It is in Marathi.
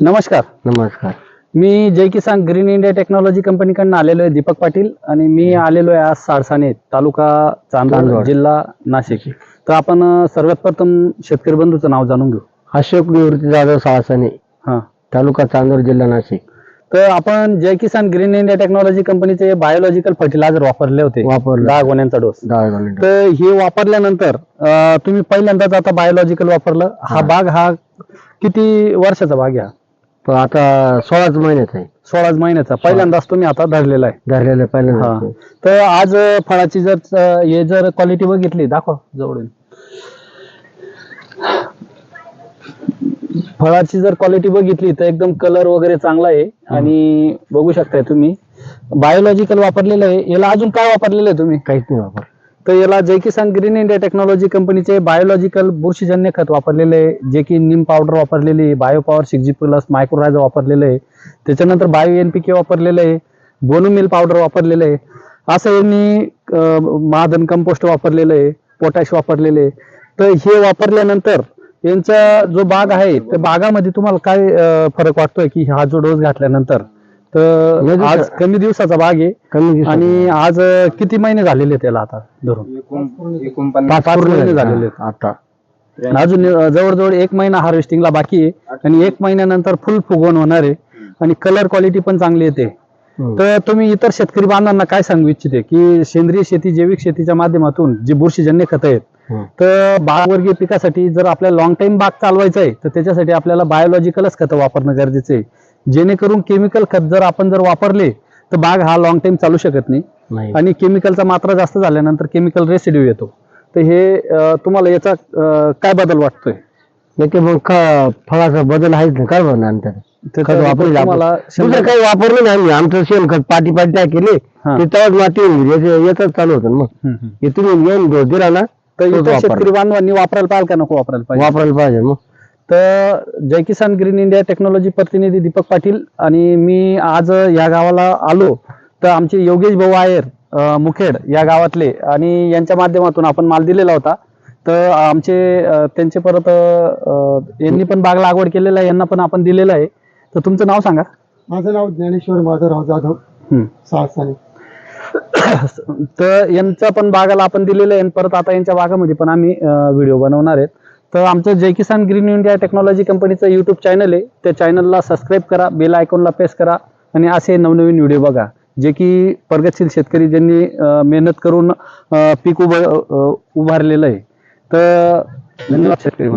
नमस्कार. नमस्कार. मी Jai Kisan green India technology कंपनीकडनं आलेलो आहे दीपक पाटील आणि मी आलेलो आहे आज सारसाने तालुका चांदवड. जिल्हा नाशिक. तर आपण सर्वात प्रथम शेतकरी बंधूचं नाव जाणून घेऊ. अशोक निवृत्ती जाधव साळसाने हां. तालुका चांदोर जिल्हा नाशिक. तर आपण Jai Kisan green India technology कंपनीचे बायोलॉजिकल फर्टिलायझर वापरले होते. दहा गोण्यांचा डोस. तर हे वापरल्यानंतर तुम्ही पहिल्यांदाच आता बायोलॉजिकल वापरलं. हा. बाग हा किती वर्षाचा हा? तो आता सोळाच महिन्यात आहे. सोळाच महिन्याचा. पहिल्यांदाच तुम्ही आता धरलेला आहे. धरलेलं हा. पहिल्यांदा तर आज अ, फळाची जर अ, हे जर क्वालिटी बघितली दाखव जवळून. फळाची जर क्वालिटी बघितली तर एकदम कलर वगैरे चांगला आहे. आणि बघू शकताय तुम्ही. बायोलॉजिकल वापरलेलं आहे. याला अजून काय वापरलेलं आहे तुम्ही? काहीच नाही वापर. तर याला Jai Kisan green India technology कंपनीचे बायोलॉजिकल बुरशीजन्य खत वापरलेले आहे. जे की निम पावडर वापरलेली आहे bio power six G plus mycorrhiza वापरलेलं आहे. त्याच्यानंतर बायो एन पी के वापरलेलं आहे. बोनोमिल पावडर वापरलेलं आहे. असं यांनी महादन महाधन कंपोस्ट वापरलेलं आहे. पोटॅश वापरलेले आहे. तर हे वापरल्यानंतर यांचा जो बाग आहे त्या बागामध्ये तुम्हाला काय फरक वाटतोय की हा जो डोस घातल्यानंतर? तर लगेच- आज कमी दिवसाचा बाग आहे. आणि आज किती महिने झालेले आहेत त्याला आता धरून पाच महिने झाले. झालेले. हा, आता अजून जवळजवळ एक महिना हार्वेस्टिंगला बाकी आहे आणि एक महिन्यानंतर फुल फुगवण होणार आहे आणि कलर क्वालिटी पण चांगली येते हम्म. तर तुम्ही इतर शेतकरी बांधवांना काय सांगू इच्छिते की सेंद्रिय शेती जैविक शेतीच्या माध्यमातून जी बुरशीजन्य खतं आहेत हम्म. तर बागवर्गीय पिकासाठी जर आपल्याला लॉंग टाइम बाग चालवायचं आहे तर त्याच्यासाठी आपल्याला बायोलॉजिकलच खतं वापरणं गरजेचं आहे जेणेकरून केमिकल खत जर आपण जर वापरले तर बाग हा लॉंग टाइम चालू शकत नाही. आणि केमिकलचा मात्रा जास्त झाल्यानंतर केमिकल रेसिड्यू येतो. तर हे तुम्हाला याचा काय बदल वाटतोय? ते मग फळाचा बदल आहेच ना काय म्हणणार तुम्हाला काही वापरलं नाही आम्ही. आमचं शेणखत पाटी पाटी केले. ते तेव्हाच माती याचंच चालू होतं मग. हे तुम्ही येऊन दिला ना तर. शेतकरी बांधवांनी वापरायला पाहिजे का? नको वापरायला पाहिजे. वापरायला पाहिजे मग. तर Jai Kisan green India technology प्रतिनिधी दीपक पाटील आणि मी आज या गावाला आलो. तर आमचे योगेश भाऊ आयर मुखेड या गावातले आणि यांच्या माध्यमातून आपण माल दिलेला होता. तर आमचे त्यांचे परत यांनी पण बाग लागवड केलेला आहे यांना पण आपण दिलेलं आहे. तर तुमचं नाव सांगा. माझं नाव ज्ञानेश्वर माधवराव जाधव. साळसाने तर यांच्या पण बागाला आपण दिलेलं आहे आणि परत आता यांच्या बागामध्ये पण आम्ही व्हिडिओ बनवणार आहेत. तर आमचं Jai Kisan green India technology कंपनीचं यूट्यूब चॅनल आहे. त्या चॅनलला सबस्क्राईब करा बेल आयकॉनला प्रेस करा आणि असे नवनवीन व्हिडिओ बघा जे की प्रगतशील शेतकरी ज्यांनी मेहनत करून पीक उभ उभारलेलं आहे. तर धन्यवाद शेतकरी